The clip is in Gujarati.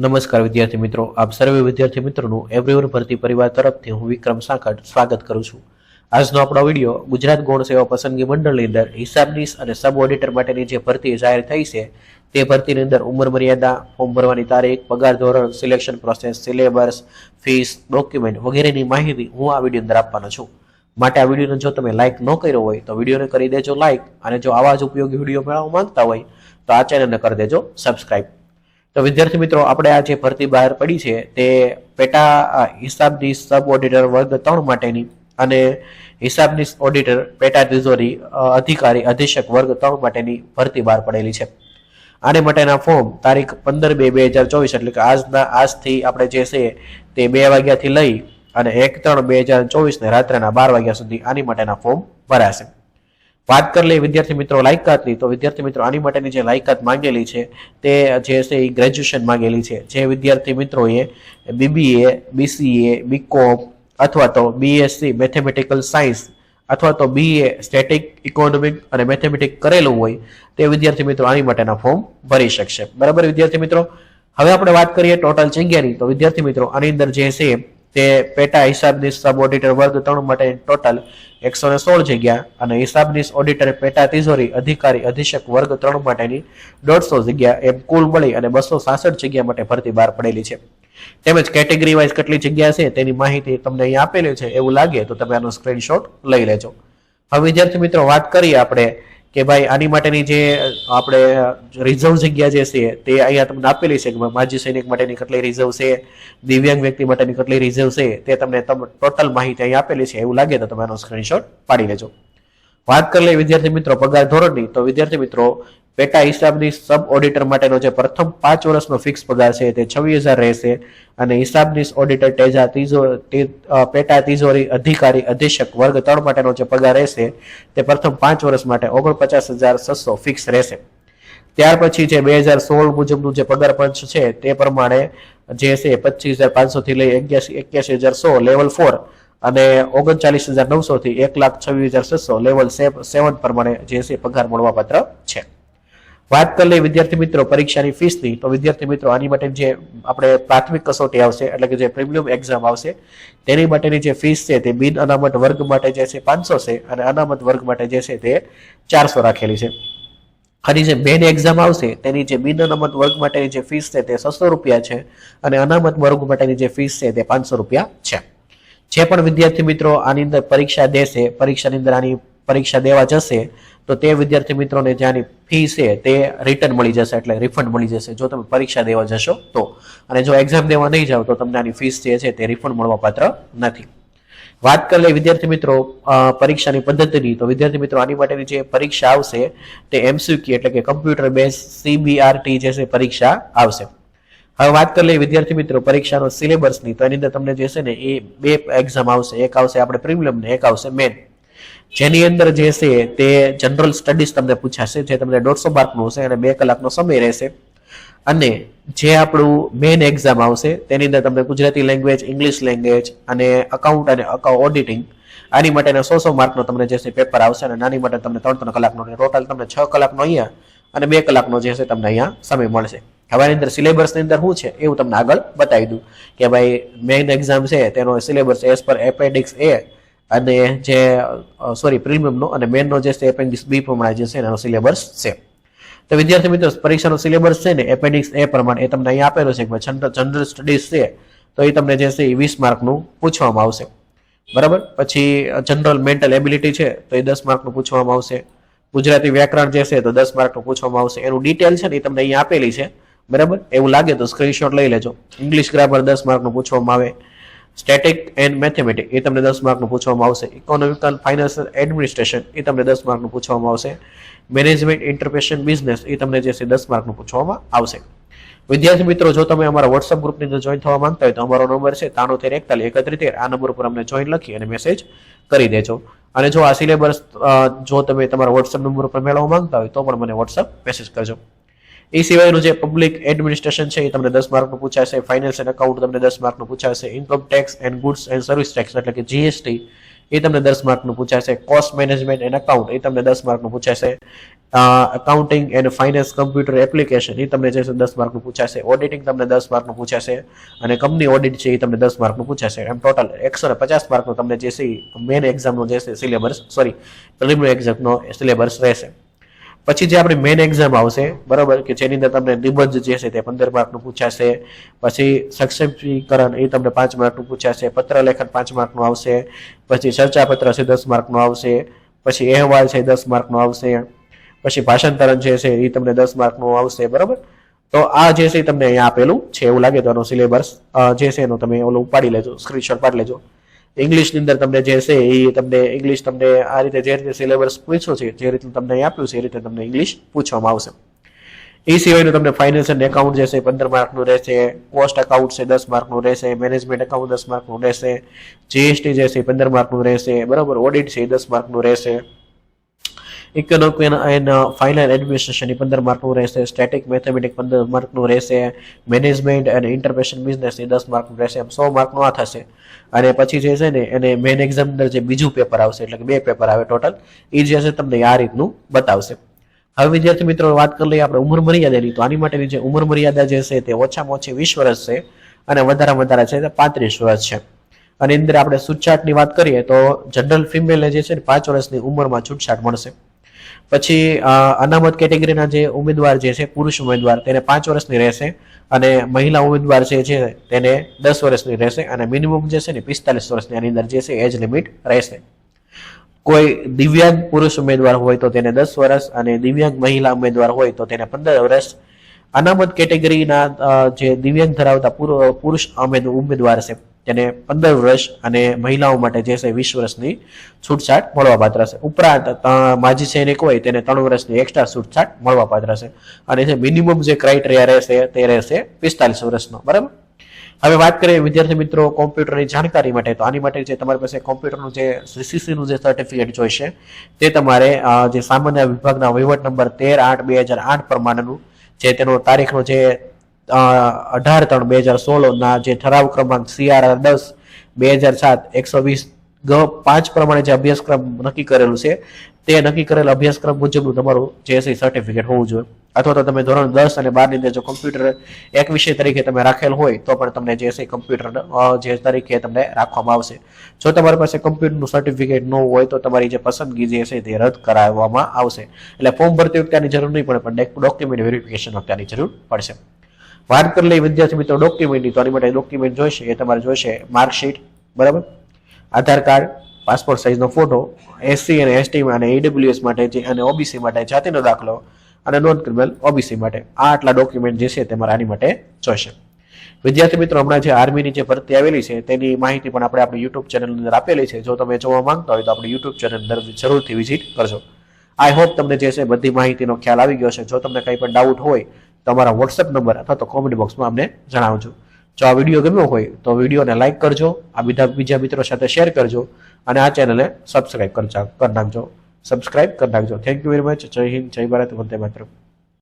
નમસ્કાર વિદ્યાર્થી મિત્રો. આપ સર્વે વિદ્યાર્થી મિત્રોનું એવરીવન ભરતી પરિવાર તરફથી હું વિક્રમ સાંકટ સ્વાગત કરું છું. આજનો આપણો વીડિયો ગુજરાત ગૌણ સેવા પસંદગી મંડળની અંદર હિસાબનીસ અને સબ ઓડિટર માટેની જે ભરતી જાહેર થઈ છે, તે ભરતીની અંદર ઉંમર મર્યાદા ફોર્મ ભરવાની તારીખ, પગાર ધોરણ selection process syllabus fees document વગેરેની માહિતી હું આ વીડિયો અંદર આપવાનો છું. માટે આ વિડીયોને જો તમે લાઇક ન કર્યો હોય, તો વિડીયોને કરી દેજો લાઇક અને જો આવા જ ઉપયોગી વીડિયો મેળવવા માંગતા હોય, તો આ ચેનલને કરી દેજો સબસ્ક્રાઇબ તો વિદ્યાર્થી મિત્રો, આપણે આ જે ભરતી બહાર પડી છે, તે પેટા હિસાબની સબ ઓડિટર વર્ગ ત્રણ માટેની અને હિસાબની ઓડિટર પેટા ટ્રેઝરી અધિકારી, અધિક્ષક વર્ગ ત્રણ માટેની ભરતી બહાર પડેલી છે. આને માટેના ફોર્મ તારીખ પંદર બે બે હજાર ચોવીસ, એટલે કે આજના, આજથી આપણે જે છે તે બે વાગ્યાથી લઈ અને એક ત્રણ બે હજાર ચોવીસને રાત્રેના બાર વાગ્યા સુધી આની માટેના ફોર્મ ભરાશે. વાત કરી લઈએ વિદ્યાર્થી મિત્રો લાયકાતની, તો વિદ્યાર્થી મિત્રો આની માટેની જે લાયકાત માંગેલી છે, તે જે છે એ ગ્રેજ્યુએશન માંગેલી છે. જે વિદ્યાર્થી મિત્રોએ બીબીએ બીસીએ બીકોમ અથવા તો બીએસસી મેથેમેટિકલ સાયન્સ અથવા તો બીએ સ્ટેટિક ઇકોનોમિક અને મેથેમેટિક કરેલું હોય, તે વિદ્યાર્થી મિત્રો આની માટેના ફોર્મ ભરી શકશે. બરાબર વિદ્યાર્થી મિત્રો? હવે આપણે વાત કરીએ ટોટલ જગ્યાની, તો વિદ્યાર્થી મિત્રો આની અંદર જે છે તે પેટા હિસાબનીશ સબ ઓડિટર વર્ગ ત્રણ માટે ટોટલ એકસો ને સોળ જગ્યા અને હિસાબનીશ ઓડિટર પેટા તિજોરી અધિકારી અધિક્ષક વર્ગ ત્રણ માટેની દોઢસો જગ્યા એમ કુલ મળી અને બસો સાસઠ જગ્યા માટે ભરતી બહાર પડેલી છે. તેમજ કેટેગરી વાઇઝ કેટલી જગ્યા છે તેની માહિતી તમને અહીંયા આપેલી છે. એવું લાગે તો તમે આનો સ્ક્રીનશોટ લઈ લેજો. હવે વિદ્યાર્થી મિત્રો, વાત કરીએ આપણે કે ભાઈ આની માટેની જે આપણે રિઝર્વ જગ્યા જે છે, તે અહીંયા તમને આપેલી છે કે માજી સૈનિક માટેની કેટલી રિઝર્વ છે, દિવ્યાંગ વ્યક્તિ માટેની કેટલી રિઝર્વ છે, તે તમને ટોટલ માહિતી અહીં આપેલી છે, એવું લાગે તો તમે આનો સ્ક્રીનશોટ પાડી લેજો. વાત કરી લઈએ વિદ્યાર્થી મિત્રો પગાર ધોરણની, તો વિદ્યાર્થી મિત્રો પેટા હિસાબની સબ ઓડિટર માટેનો જે પ્રથમ પાંચ વર્ષનો ફિક્સ પગાર છે તે છવ્વીસ હજાર રહેશે. અને હિસાબની ઓડિટર ટેજા ત્રીજો પેટા તિજોરી અધિકારી અધિક્ષક વર્ગ ત્રણ માટેનો જે પગાર રહેશે, તે પ્રથમ પાંચ વર્ષ માટે ઓગણપચાસ હજાર છસો ફિક્સ રહેશે. ત્યાર પછી જે બે હજાર સોળ મુજબનું જે પગાર પંચ છે, તે પ્રમાણે જે છે પચીસ હજાર પાંચસો થી લઈ એક્યાસી એક્યાસી હજાર સો લેવલ ફોર અને ઓગણચાલીસ હજાર નવસો થી એક લાખ છવ્વીસ હજાર છસો લેવલ સેવન પ્રમાણે જે છે પગાર મળવાપાત્ર છે. વાત કરી લઈએ વિદ્યાર્થી મિત્રો પરીક્ષાની ફીસની, તો વિદ્યાર્થી મિત્રો આની માટે જે આપણે પ્રાથમિક કસોટી આવશે, એટલે કે જે પ્રીમિયમ એક્ઝામ આવશે, તેની માટેની જે ફીસ છે તે બિન અનામત વર્ગ માટે જે છે પાંચસો છે અને અનામત વર્ગ માટે જે છે તે ચારસો રાખેલી છે. આની જે મેન એક્ઝામ આવશે, તેની જે બિન અનામત વર્ગ માટેની જે ફીસ છે તે છસો રૂપિયા છે અને અનામત વર્ગ માટેની જે ફીસ છે તે પાંચસો રૂપિયા છે. જે પણ વિદ્યાર્થી મિત્રો આની અંદર પરીક્ષા દેશે, પરીક્ષાની અંદર આની પરીક્ષા દેવા જશે, તો તે વિદ્યાર્થી મિત્રોને જ્યાંની ફી છે તે રિટર્ન મળી જશે એટલે રિફંડ મળી જશે. જો તમે પરીક્ષા દેવા જશો તો. અને જો એક્ઝામ દેવા નહીં જાઓ તો તમને આની ફીસ જે છે તે રિફંડ મળવા પાત્ર નથી. વાત કરી લઈએ વિદ્યાર્થી મિત્રો પરીક્ષાની પદ્ધતિની. તો વિદ્યાર્થી મિત્રો, આની માટેની જે પરીક્ષા આવશે તે એમસીક્યુ એટલે કે કમ્પ્યુટર બેઝ સીબીઆરટી જે છે પરીક્ષા આવશે. હવે વાત કરી લઈએ વિદ્યાર્થી મિત્રો, પરીક્ષાનો સિલેબસની તો એની અંદર તમને જે છે ને એ બે એક્ઝામ આવશે. એક આવશે આપણે પ્રીમિયમ ને એક આવશે મેન જેની અંદર જે છે તે જનરલ સ્ટડીઝ તમને પૂછાશે, જે તમને દોઢસો માર્કનું હશે અને બે કલાકનો સમય રહેશે. અને જે આપણું મેઇન એક્ઝામ આવશે, તેની અંદર તમને ગુજરાતી લેંગ્વેજ ઇંગ્લિશ લેંગ્વેજ અને અકાઉન્ટ અને ઓડિટિંગ આની માટેના સો સો માર્કનો તમને જે છે પેપર આવશે અને નાની માટે તમને ત્રણ ત્રણ કલાકનો ટોટલ તમને છ કલાકનો અહીંયા અને બે કલાકનો જે છે તમને અહીંયા સમય મળશે. હવે આની અંદર સિલેબસની અંદર શું છે એવું તમને આગળ બતાવી દઉં કે ભાઈ મેઇન એક્ઝામ છે તેનો syllabus as per appendix A અને જે સોરી પ્રીમિયમનો અને મેનનો જે છે એપેન્ડિક્સ બી પ્રમાણે જે છે, એનો સિલેબસ છે. તો વિદ્યાર્થી મિત્રો, પરીક્ષાનો સિલેબસ છે ને એપેન્ડિક્સ એ પ્રમાણે એ તમને અહીંયા આપેલો છે કે જનરલ સ્ટડીઝ છે, તો એ તમને જે છે, એ વીસ માર્કનું પૂછવામાં આવશે. બરાબર? પછી જનરલ મેન્ટલ એબિલિટી છે, તો એ દસ માર્કનું પૂછવામાં આવશે. ગુજરાતી વ્યાકરણ જે છે, તો દસ માર્કનું પૂછવામાં આવશે. એનું ડિટેલ છે ને, એ તમને અહીંયા આપેલી છે. બરાબર? એવું લાગે તો સ્ક્રીનશોટ લઈ લેજો. ઇંગ્લિશ ગ્રામર દસ માર્કનું પૂછવામાં આવે. સ્ટેટિક એન્ડ મેથેમેટિક એ તમને દસ માર્કનું પૂછવામાં આવશે. ઇકોનોમિકલ ફાઇનાન્શિયલ એડમિનિસ્ટ્રેશન એ તમને દસ માર્કનું પૂછવામાં આવશે. મેનેજમેન્ટ ઇન્ટરપ્રેશન બિઝનેસ એ તમને જે છે દસ માર્કનું પૂછવામાં આવશે. વિદ્યાર્થી મિત્રો, જો તમે અમારા વોટ્સઅપ ગ્રુપની અંદર જોઈન થવા માંગતા હોય તો અમારો નંબર છે તાણોતેર એકતાલીસ, એકત્રીસ, તેર. આ નંબર ઉપર અમને જોઈન લખી અને મેસેજ કરી દેજો. અને જો આ સિલેબસ જો તમે તમારા વોટ્સઅપ નંબર ઉપર મેળવવા માંગતા હોય તો પણ મને વોટ્સઅપ મેસેજ કરજો. એ સિવાયનું જે પબ્લિક એડમિનિસ્ટ્રેશન છે એ તમને દસ માર્કનું પૂછાશે ફાઇનાન્સ એન્ડ અકાઉન્ટ તમને દસ માર્કનું પૂછાશે income tax and goods and service tax એટલે કે જીએસટી એ તમને દસ માર્કનું પૂછાશે. કોસ્ટ મેનેજમેન્ટ એન્ડ અકાઉન્ટ એ તમને દસ માર્કનું પૂછાશે. Accounting and finance computer application એ તમને જે છે દસ માર્કનું પૂછાશે. ઓડિટિંગ તમને દસ માર્કનું પૂછાશે. અને કંપની ઓડિટ છે એ તમને દસ માર્કનું પૂછાશે. એમ ટોટલ એકસો ને પચાસ માર્કનું તમને જે છે મેન એક્ઝામનો જે છે સિલેબસ સોરી પ્રિલિમિનરી એક્ઝામનો સિલેબસ રહેશે. પછી જે આપણી મેઇન એક્ઝામ આવશે, બરાબર? કે જેની અંદર તમને નિબંધ જે છે તે પંદર માર્કનું પૂછાશે. પછી સક્ષમીકરણ એ તમને પાંચ માર્કનું પૂછાશે. પત્ર લેખન પાંચ માર્કનું આવશે. પછી ચર્ચાપત્ર છે દસ માર્કનું આવશે. પછી અહેવાલ છે દસ માર્કનો આવશે. પછી ભાષાંતરણ જે છે એ તમને દસ માર્કનું આવશે, બરાબર? તો આ જે છે તમને અહીંયા આપેલું છે એવું લાગે તો એનો સિલેબસ જે છે એનો તમે ઓલું ઉપાડી લેજો સ્ક્રીનશોટ પાડી લેજો. ઇંગ્લિશની અંદર તમને જે છે એ તમને ઇંગ્લિશ તમને આ રીતે જે રીતે સિલેબસ પૂછ્યો છે, જે રીતે તમને આપ્યું છે, એ રીતે તમને ઇંગ્લિશ પૂછવામાં આવશે. એ સિવાયનું તમને ફાઇનાન્સ એન્ડ એકાઉન્ટ જે છે પંદર માર્કનું રહેશે કોસ્ટ એકાઉન્ટ છે દસ માર્કનું રહેશે મેનેજમેન્ટ એકાઉન્ટ દસ માર્કનું રહેશે જીએસટી જે છે પંદર માર્કનું રહેશે, બરાબર ઓડિટ છે એ દસ માર્કનું રહેશે. ઇકોનોમિક એન્ડ ફાઇનાન્સ એડમિનિસ્ટ્રેશન એ પંદર માર્કનું રહેશે સ્ટેટિક મેથેમેટિક પંદર માર્કનું રહેશે મેનેજમેન્ટ અને ઇન્ટરપ્રેશન બિઝનેસ એ દસ માર્કનું રહેશે, એમ સો માર્કનું આ થશે. અને પછી જે છે ને, એને મેન એક્ઝામ અંદર જે બીજું પેપર આવશે, એટલે કે બે પેપર આવે ટોટલ એ જે છે તમને આ રીતનું બતાવશે. હવે વિદ્યાર્થી મિત્રો, વાત કરી લઈએ આપણે ઉંમર મર્યાદાની. તો આની માટેની જે ઉંમર મર્યાદા જે છે, તે ઓછામાં ઓછી વીસ વર્ષ છે અને વધારે વધારે છે પાંત્રીસ વર્ષ છે. અને અંદર આપણે છૂટછાટની વાત કરીએ, તો જનરલ ફિમેલને જે છે ને, પાંચ વર્ષની ઉંમરમાં છૂટછાટ મળશે. પછી અનામત કેટેગરીના જે ઉમેદવાર જે છે, પુરુષ ઉમેદવાર, તેને પાંચ વર્ષની રહેશે અને મહિલા ઉમેદવાર જે છે, તેને દસ વર્ષની રહેશે અને મિનિમમ જે છે ને પિસ્તાલીસ વર્ષની આની અંદર જે છે એજ લિમિટ રહેશે. કોઈ દિવ્યાંગ પુરુષ ઉમેદવાર હોય તો તેને દસ વર્ષ અને દિવ્યાંગ મહિલા ઉમેદવાર હોય તો તેને પંદર વર્ષ. અનામત કેટેગરીના જે દિવ્યાંગ ધરાવતા પુરુ- પુરુષ ઉમેદવાર છે તેને પંદર વર્ષ અને મહિલાઓ માટે જે છે વીસ વર્ષની છૂટછાટ મળવા પાત્ર છે. ઉપરાંત માજી સૈનિક હોય તેને ત્રણ વર્ષની એક્સ્ટ્રા છૂટછાટ મળવા પાત્ર છે. અને જે મિનિમમ જે ક્રાઇટેરિયા રહેશે તે રહેશે પિસ્તાલીસ વર્ષનો. બરાબર? હવે વાત કરીએ વિદ્યાર્થી મિત્રો કોમ્પ્યુટરની જાણકારી માટે, તો આની માટે જે તમારી પાસે કોમ્પ્યુટરનું જે સીસીસીનું જે સર્ટિફિકેટ જોઈશે, તે તમારે જે સામાન્ય વિભાગના વહીવટ નંબર તેર આઠ બે હજાર આઠ પ્રમાણેનું જે તેનો તારીખનો જે અઢાર ત્રણ બે હજાર સોળના જે ઠરાવ ક્રમાંક સીઆરઆર દસ બે હજાર સાત એકસો વીસ ગ પાંચ પ્રમાણે જે અભ્યાસક્રમ નક્કી કરેલું છે, તે નક્કી કરેલ અભ્યાસક્રમ મુજબનું તમારું જે છે સર્ટિફિકેટ હોવું જોઈએ. અથવા તો તમે ધોરણ દસ અને બારની અંદર જો કમ્પ્યુટર એક વિષય તરીકે તમે રાખેલ હોય, તો પણ તમને જે છે કમ્પ્યુટર જે તરીકે તમને રાખવામાં આવશે. જો તમારી પાસે કમ્પ્યુટરનું સર્ટિફિકેટ ન હોય, તો તમારી જે પસંદગી જે છે તે રદ કરાવવામાં આવશે. એટલે ફોર્મ ભરતી વખતે જરૂર નહીં પડે, પણ ડોક્યુમેન્ટ વેરિફિકેશન વખતે જરૂર પડશે. વાત કરી લઈ વિદ્યાર્થી મિત્રો ડોક્યુમેન્ટની તો આની માટે ડોક્યુમેન્ટ જોઈશે, એ તમારે જોઈશે માર્કશીટ બરાબર? આધાર કાર્ડ પાસપોર્ટ સાઇઝનો ફોટો એસસી અને એસટી અને ઈડબ્લ્યુએસ માટે જે, અને ઓબીસી માટે જાતિનો દાખલો અને નોન ક્રિમિનલ ઓબીસી માટે. આ આટલા ડોક્યુમેન્ટ જે છે તમારે આની માટે જોઈશે. વિદ્યાર્થી મિત્રો, હમણાં જે આર્મીની જે ભરતી આવેલી છે, તેની માહિતી પણ આપણે આપણી યુટ્યુબ ચેનલ અંદર આપેલી છે. જો તમે જોવા માંગતા હોય તો આપણી યુટ્યુબ ચેનલ અંદર જરૂરથી વિઝિટ કરજો. આઈ હોપ તમને જે છે બધી માહિતીનો ખ્યાલ આવી ગયો છે જો તમને કંઈ પણ ડાઉટ હોય તો અમારા વોટ્સએપ નંબર અથવા તો કોમેન્ટ બોક્સમાં અમને જણાવજો. જો આ વીડિયો ગમ્યો હોય તો વિડીયોને લાઇક કરજો, આ બીજા બીજા મિત્રો સાથે શેર કરજો અને આ ચેનલને સબસ્ક્રાઇબ કરી નાખજો. સબસ્ક્રાઇબ કરી નાખજો. થેન્ક યુ વેરી મચ જય હિન્દ, જય ભારત, વંદે માતરમ.